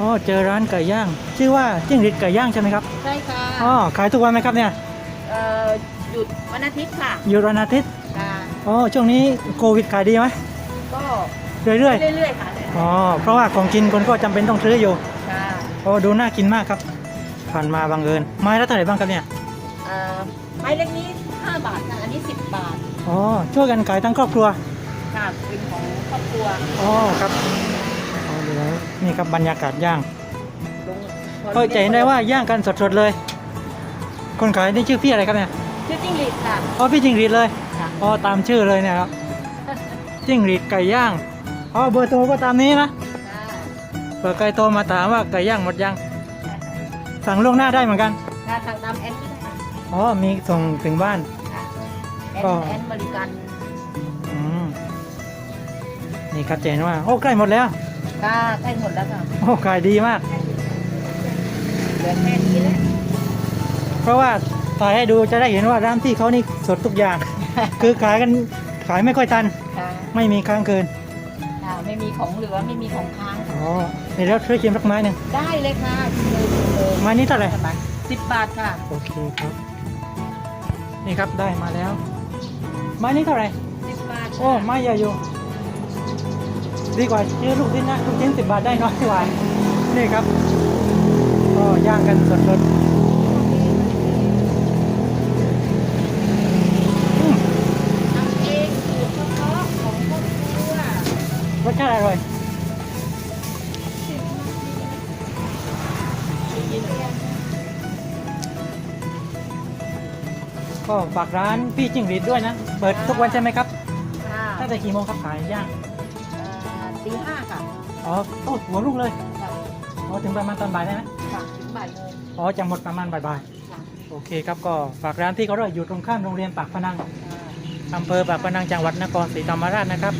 อ๋อเจอร้านไก่ย่าง ชื่อว่าจิ้งหรีดไก่ย่างใช่ไหมครับใช่ค่ะอ๋อขายทุกวันไหมครับเนี่ยเอ่อหยุดวันอาทิตย์ค่ะอยู่วันอาทิตย์ค่ะอ๋อช่วงนี้โควิดขายดีไหมก็เรื่อยเรื่อยๆค่ะๆอ๋อเพราะว่าของกินคนก็จำเป็นต้องซื้ออยู่ค่ะโอ้ดูน่ากินมากครับ ผ่านมาบังเอิญไม้ละเท่าไหร่บ้างครับเนี่ยเอ่อไม้เล็กนี้ 5 บาทค่ะอันนี้ 10 บาทอ๋อช่วยกันขายทั้งครอบครัวค่ะเป็นของครอบครัวอ๋อครับอ๋อเดี๋ยว นี่ครับบรรยากาศย่างลงก็จะเห็นได้ว่าย่างกันสดๆเลย คนขายนี่ชื่อพี่อะไรครับเนี่ยชื่อจิ้งหรีดค่ะอ๋อพี่จิงหรีดเลยค่ะอ๋อตามชื่อเลยเนี่ยครับจิ้งหรีดไก่ย่างอ๋อเบอร์โทรก็ตามนี้นะเผื่อใครโทรมาถามว่าไก่ย่างหมดยัง สั่งล่วงหน้าได้เหมือนกันค่ะทางตามแอนก็ได้ค่ะอ๋อมีส่งถึงบ้านค่ะแอนก็แอนบริการอืมนี่ครับจะเห็นว่าโอ้ใกล้หมดแล้ว ค่ะใกล้หมดแล้วค่ะโอ้ขายดีมาก เหลือแค่นี้แล้วเพราะว่าถ่ายให้ดูจะได้เห็นว่าร้านที่เขานี่สดทุกอย่าง คือขายกันขายไม่ค่อยทัน ค่ะไม่มีค้างคืนค่ะไม่มีของเหลือไม่มีของค้างค่ะอ๋อเดี๋ยวเราช่วยชิมสักไม้หนึ่งได้เลยค่ะชิมเลยชิมเลยไม้นี้เท่าไหร่ สิบบาทค่ะโอเคครับ นี่ครับได้มาแล้ว ไม้นี้เท่าไหร่ สิบบาทโอ้ไม้ใหญ่อยู่ ดีกว่าซื้อลูกชิ้นนะลูกชิ้นสิบบาทได้น้อยกว่านี่ครับ ก็ย่างกันสดๆอืมทำเองสูตรเฉพาะของครอบครัวรสชาติอร่อยก็ฝากร้านพี่จิ้งหรีดด้วยนะ เปิดทุกวันใช่ไหมครับค่ะตั้งแต่กี่โมงครับขายย่างเอ่อ ตีห้าค่ะอ๋อโอ้หัวรุ่งเลยค่ะอ๋อถึงประมาณตอนบ่ายได้ไหมค่ะถึงบ่ายโมงอ๋อจะหมดประมาณบ่ายค่ะๆโอเคครับก็ฝากร้านพี่เขาด้วยอยู่ตรงข้ามโรงเรียนปากพนังค่ะอำเภอปากพนังจังหวัดนครศรีธรรมราชนะครับ